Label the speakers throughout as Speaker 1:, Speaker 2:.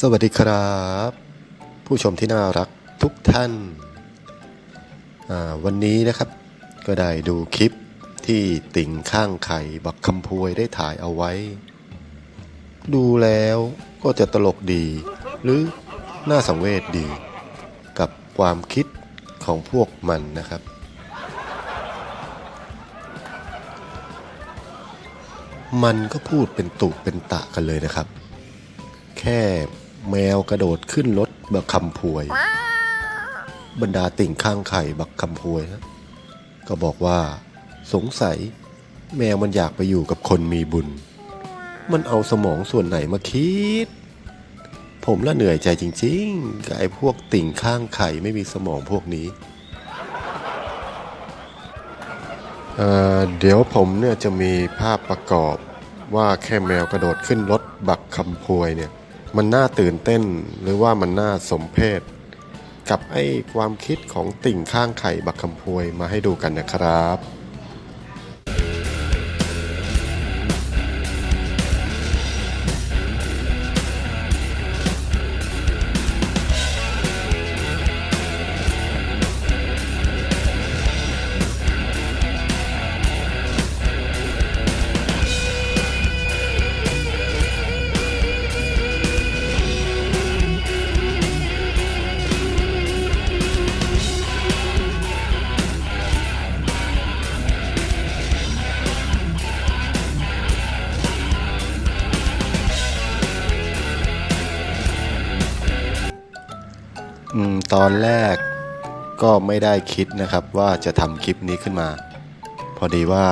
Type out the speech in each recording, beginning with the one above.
Speaker 1: สวัสดีครับ ผู้ชมที่น่ารักทุกท่าน วันนี้นะครับก็ได้ดูคลิปที่ติ่งข้างไข่บักคำพวยได้ถ่ายเอาไว้ ดูแล้วก็จะตลกดี หรือน่าสังเวชดี กับความคิดของพวกมันนะครับ มันก็พูดเป็นตุเป็นตะกันเลยนะครับ แค่แมวกระโดดขึ้นรถบักคำพวย บรรดาติ่งข้างไข่บักคำพวยนะก็บอกว่า สงสัย แมวมันอยากไปอยู่กับคนมีบุญ มันเอาสมองส่วนไหนมาคิด ผมละเหนื่อยใจจริงๆกับไอ้พวกติ่งข้างไข่ไม่มีสมองพวกนี้เอ่อเดี๋ยวผมเนี่ยจะมีภาพประกอบว่าแค่แมวกระโดดขึ้นรถบักคำพวยเนี่ย มันน่าตื่นเต้นหรือว่ามันน่าสมเพชกับไอ้ความคิดของติ่งข้างไข่บักคำพวยมาให้ดูกันนะครับ ตอนแรกก็ไม่ได้คิดนะครับว่าจะทำคลิปนี้ขึ้นมา พอดีว่า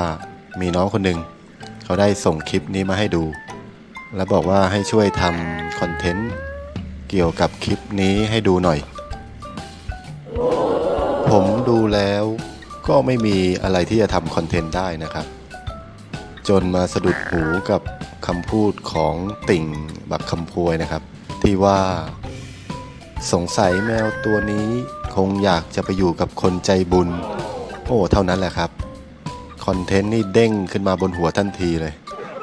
Speaker 1: มีน้องคนหนึ่งเขาได้ส่งคลิปนี้มาให้ดู แล้วบอกว่าให้ช่วยทำคอนเทนต์เกี่ยวกับคลิปนี้ให้ดูหน่อย ผมดูแล้วก็ไม่มีอะไรที่จะทำคอนเทนต์ได้นะครับ จนมาสะดุดหูกับคำพูดของติ่งบักคำพวยนะครับ ที่ว่า สงสัยแมวตัวนี้คงอยากจะไปอยู่กับคนใจบุญ โอ้เท่านั้นแหละครับ คอนเทนต์นี่เด้งขึ้นมาบนหัวทันทีเลย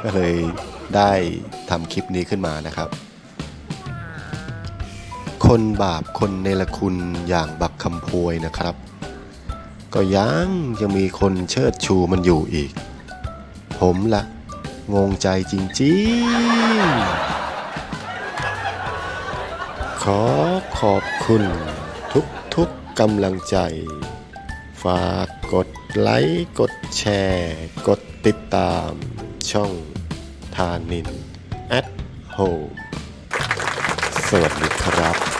Speaker 1: ก็เลยได้ทำคลิปนี้ขึ้นมานะครับ คนบาปคนเนรคุณอย่างบักคำพวยนะครับ ก็ยังยังมีคนเชิดชูมันอยู่อีก ผมละงงใจจริงๆ ขอขอบคุณทุกทุกๆกำลังใจ ฝากกดไลค์กดแชร์ กดติดตามช่องทานิน at home สวัสดีครับ